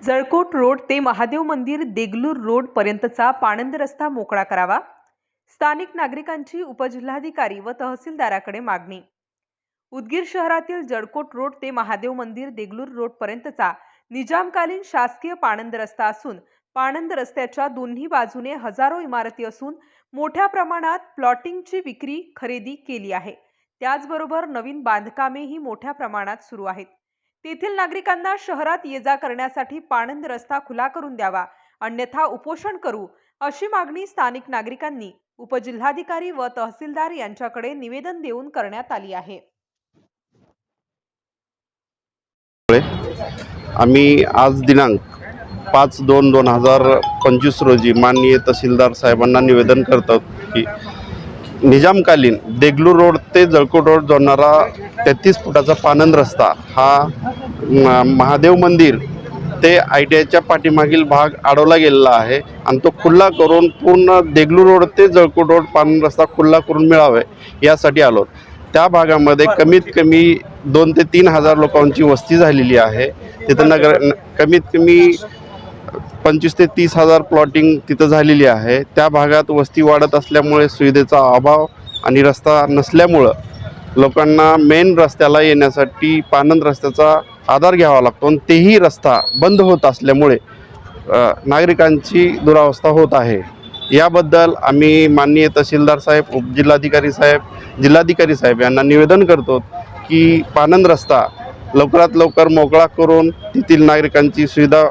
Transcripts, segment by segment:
Jalkot road ते महादेव मंदिर Deglur road पर्यंतचा पाणंद रस्ता मोकळा करावा. स्थानिक नागरिकांची उपजिल्हाधिकारी व तहसीलदाराकडे मागणी. उदगीर शहरातील जळकोट रोड ते महादेव मंदिर देगलूर रोड पर्यंतचा निजामकालीन शासकीय पाणंद रस्ता असून पाणंद रस्त्याच्या दोन्ही बाजूने हजारो इमारती असून मोठ्या प्रमाणात प्लॉटिंगची विक्री खरेदी केली आहे. त्याचबरोबर नवीन बांधकामेही मोठ्या प्रमाणात सुरू आहेत. तेथील नागरिकांना शहरात ये जा करण्यासाठी पाणंद रस्ता खुला करून द्यावा अन्यथा उपोषण करू अशी मागणी स्थानिक नागरिकांनी उपजिल्हाधिकारी व तहसीलदार यांच्याकडे निवेदन देऊन करण्यात आली आहे. आम्ही आज दिनांक पाच दोन दोन हजार पंचवीस रोजी माननीय तहसीलदार साहेबांना निवेदन करतो की निजामकालीन देगलूर रोड ते जळकोट रोड जोडणारा तेहतीस फुटाचा पानंद रस्ता हा महादेव मंदिर ते आय टी आयच्या पाठीमागील भाग अडवला गेलेला आहे आणि तो खुल्ला करून पूर्ण देगलूर रोड ते जळकोट रोड पानंद रस्ता खुल्ला करून मिळावे यासाठी आलो. त्या भागामध्ये कमीत कमी दोन ते तीन हजार लोकांची वस्ती झालेली आहे. तिथं नगर कमीत कमी पंचवीस ते तीस हजार प्लॉटिंग तिथं झालेली आहे. त्या भागात वस्ती वाढत असल्यामुळे सुविधेचा अभाव आणि रस्ता नसल्यामुळं लोकांना मेन रस्त्याला येण्यासाठी पानंद रस्त्याचा आधार घ्यावा लागतो आणि तेही रस्ता बंद होत असल्यामुळे नागरिकांची दुरावस्था होत आहे. याबद्दल आम्ही माननीय तहसीलदार साहेब उपजिल्हाधिकारी साहेब जिल्हाधिकारी साहेब यांना निवेदन करतो की पानंद रस्ता लवकरात लवकर मोकळा करून तेथील नागरिकांची सुविधा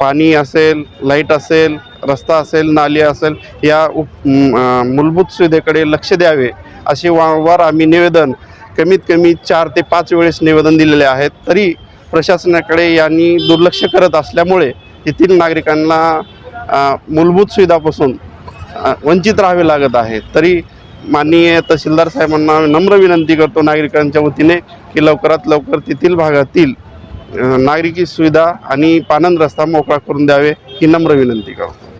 पाणी असेल लाइट असेल रस्ता असेल नाली असेल या उप मूलभूत सुविधेकडे लक्ष द्यावे असे वारंवार आम्ही निवेदन कमीत कमी चार ते पाच वेळेस निवेदन दिलेले आहेत. तरी प्रशासनाकडे यांनी दुर्लक्ष करत असल्यामुळे येथील नागरिकांना मूलभूत सुविधापासून वंचित राहावे लागत आहे. तरी माननीय तहसीलदार साहेबांना नम्र विनंती करतो नागरिकांच्या वतीने की लवकरात लवकर तेथील भागातील नागरिकी सुविधा आणि पानंद रस्ता मोकळा करून द्यावे ही नम्र विनंती करतो.